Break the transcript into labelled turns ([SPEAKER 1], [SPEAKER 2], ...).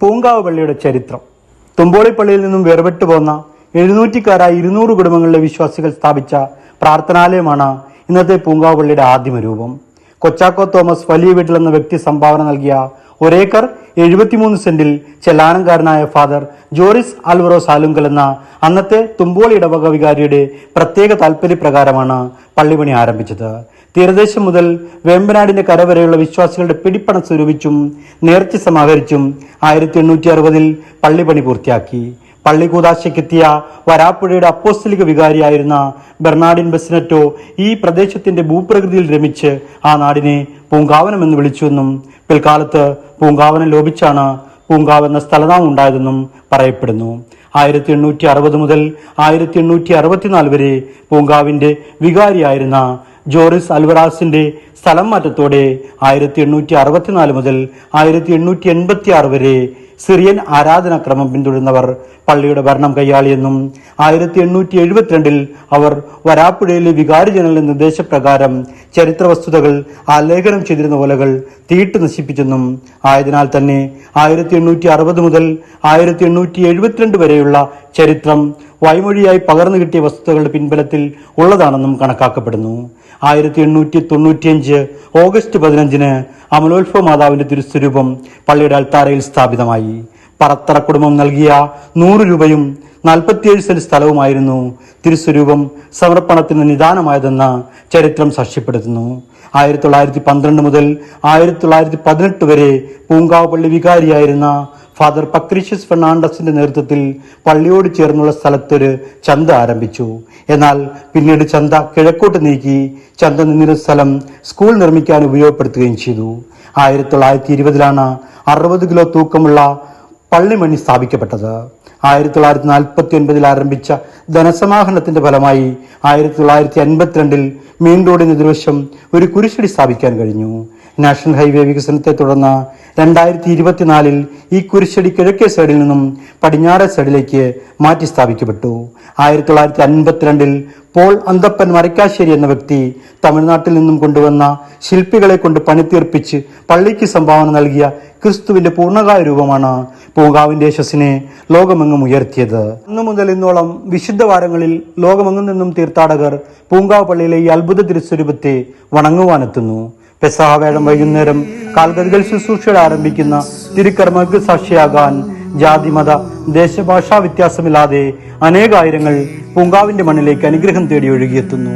[SPEAKER 1] പൂങ്കാവ് പള്ളിയുടെ ചരിത്രം. തുമ്പോളി പള്ളിയിൽ നിന്നും വേർപെട്ടു പോന്ന എഴുന്നൂറ്റിക്കാരായ ഇരുന്നൂറ് കുടുംബങ്ങളിലെ വിശ്വാസികൾ സ്ഥാപിച്ച പ്രാർത്ഥനാലയമാണ് ഇന്നത്തെ പൂങ്കാവ് പള്ളിയുടെ ആദ്യമ രൂപം. കൊച്ചാക്കോ തോമസ് വലിയ വീട്ടിൽ എന്ന വ്യക്തി സംഭാവന നൽകിയ ഒരേക്കർ എഴുപത്തിമൂന്ന് സെന്റിൽ ചെല്ലാനംകാരനായ ഫാദർ ജോറിസ് ആൽവറോ സാലുങ്കൽ എന്ന അന്നത്തെ തുമ്പോളി ഇടവക വികാരിയുടെ പ്രത്യേക താൽപര്യപ്രകാരമാണ് പള്ളിപണി ആരംഭിച്ചത്. തീരദേശം മുതൽ വേമ്പനാടിന്റെ കരവരെയുള്ള വിശ്വാസികളുടെ പിടിപ്പണം സ്വരൂപിച്ചും നേർച്ച സമാഹരിച്ചും ആയിരത്തി എണ്ണൂറ്റി അറുപതിൽ പള്ളിപ്പണി പൂർത്തിയാക്കി. പള്ളി കൂതാശയ്ക്കെത്തിയ വരാപ്പുഴയുടെ അപ്പോസ്റ്റലിക വികാരിയായിരുന്ന ബെർണാഡിൻ ബെസിനറ്റോ ഈ പ്രദേശത്തിന്റെ ഭൂപ്രകൃതിയിൽ രമിച്ച് ആ നാടിനെ പൂങ്കാവനം എന്ന് വിളിച്ചുവെന്നും പിൽക്കാലത്ത് പൂങ്കാവനം ലോപിച്ചാണ് പൂങ്കാവ് എന്ന സ്ഥലനാമം ഉണ്ടായതെന്നും പറയപ്പെടുന്നു. ആയിരത്തി എണ്ണൂറ്റി അറുപത് മുതൽ ആയിരത്തി എണ്ണൂറ്റി അറുപത്തിനാല് വരെ പൂങ്കാവിന്റെ വികാരിയായിരുന്ന ജോറിസ് അൽവറാസിന്റെ സ്ഥലം മാറ്റത്തോടെ ആയിരത്തി എണ്ണൂറ്റി അറുപത്തിനാല് മുതൽ ആയിരത്തി എണ്ണൂറ്റി എൺപത്തി ആറ് വരെ സിറിയൻ ആരാധനാക്രമം പിന്തുടരുന്നവർ പള്ളിയുടെ ഭരണം കൈയാളിയെന്നും ആയിരത്തി എണ്ണൂറ്റി എഴുപത്തിരണ്ടിൽ അവർ വരാപ്പുഴയിലെ വികാരി ജനറലിന്റെ നിർദ്ദേശപ്രകാരം ചരിത്ര വസ്തുതകൾ ആലേഖനം ചെയ്തിരുന്ന ഓലകൾ തീട്ട് നശിപ്പിച്ചെന്നും ആയതിനാൽ തന്നെ ആയിരത്തി എണ്ണൂറ്റി അറുപത് മുതൽ ആയിരത്തി എണ്ണൂറ്റി എഴുപത്തിരണ്ട് വരെയുള്ള ചരിത്രം വായ്മൊഴിയായി പകർന്നു കിട്ടിയ വസ്തുതകളുടെ പിൻബലത്തിൽ ഉള്ളതാണെന്നും കണക്കാക്കപ്പെടുന്നു. ആയിരത്തി എണ്ണൂറ്റി തൊണ്ണൂറ്റിയഞ്ച് ഓഗസ്റ്റ് പതിനഞ്ചിന് അമലോത്ഭവ മാതാവിന്റെ തിരുസ്വരൂപം പള്ളിയുടെ അൽത്താരയിൽ സ്ഥാപിതമായി. പറത്തറ കുടുംബം നൽകിയ നൂറ് രൂപയും നാൽപ്പത്തിയേഴ് സെന്റ് സ്ഥലവുമായിരുന്നു തിരുസ്വരൂപം സമർപ്പണത്തിന് നിദാനമായതെന്ന ചരിത്രം സാക്ഷ്യപ്പെടുത്തുന്നു. ആയിരത്തി തൊള്ളായിരത്തി പന്ത്രണ്ട് മുതൽ ആയിരത്തി തൊള്ളായിരത്തി പതിനെട്ട് വരെ പൂങ്കാവ് പള്ളി വികാരിയായിരുന്ന ഫാദർ പക്രിഷ്യസ് ഫെർണാണ്ടസിന്റെ നേതൃത്വത്തിൽ പള്ളിയോട് ചേർന്നുള്ള സ്ഥലത്തൊരു ചന്ത ആരംഭിച്ചു. എന്നാൽ പിന്നീട് ചന്ത കിഴക്കോട്ട് നീക്കി ചന്ത നിന്നിരുന്ന സ്ഥലം സ്കൂൾ നിർമ്മിക്കാൻ ഉപയോഗപ്പെടുത്തുകയും ചെയ്തു. ആയിരത്തി തൊള്ളായിരത്തി ഇരുപതിലാണ് അറുപത് കിലോ തൂക്കമുള്ള പള്ളിമണി സ്ഥാപിക്കപ്പെട്ടത്. ആയിരത്തി തൊള്ളായിരത്തി നാൽപ്പത്തി ഒൻപതിൽ ആരംഭിച്ച ധനസമാഹരണത്തിന്റെ ഫലമായി ആയിരത്തി തൊള്ളായിരത്തി അൻപത്തിരണ്ടിൽ മെയിൻ റോഡിന് എതിർവശം ഒരു കുരിശടി സ്ഥാപിക്കാൻ കഴിഞ്ഞു. നാഷണൽ ഹൈവേ വികസനത്തെ തുടർന്ന് രണ്ടായിരത്തി ഇരുപത്തിനാലിൽ ഈ കുരിശടി കിഴക്കേ സൈഡിൽ നിന്നും പടിഞ്ഞാറേ സൈഡിലേക്ക് മാറ്റി സ്ഥാപിക്കപ്പെട്ടു. ആയിരത്തി തൊള്ളായിരത്തി അൻപത്തിരണ്ടിൽ പോൾ അന്തപ്പൻ മരക്കാശ്ശേരി എന്ന വ്യക്തി തമിഴ്നാട്ടിൽ നിന്നും കൊണ്ടുവന്ന ശില്പികളെ കൊണ്ട് പണിത്തീർപ്പിച്ച് പള്ളിക്ക് സംഭാവന നൽകിയ ക്രിസ്തുവിന്റെ പൂർണകായ രൂപമാണ് പൂങ്കാവിന്റെ യശസ്സിനെ ലോകമെങ്ങും ഉയർത്തിയത്. അന്നു മുതൽ ഇന്നോളം വിശുദ്ധ വാരങ്ങളിൽ ലോകമെങ്ങും നിന്നും തീർത്ഥാടകർ പൂങ്കാവ് പള്ളിയിലെ ഈ അത്ഭുത തിരുസ്വരൂപത്തെ വണങ്ങുവാനെത്തുന്നു. പെസഹ വേഴം വൈകുന്നേരം കാൽഗതികൾ ശുശ്രൂഷയുടെ ആരംഭിക്കുന്ന തിരുക്കർമ്മക്ക് സാക്ഷിയാകാൻ ജാതി മത ദേശഭാഷാ വ്യത്യാസമില്ലാതെ അനേകായിരങ്ങൾ പൂങ്കാവിന്റെ മണ്ണിലേക്ക് അനുഗ്രഹം തേടി ഒഴുകിയെത്തുന്നു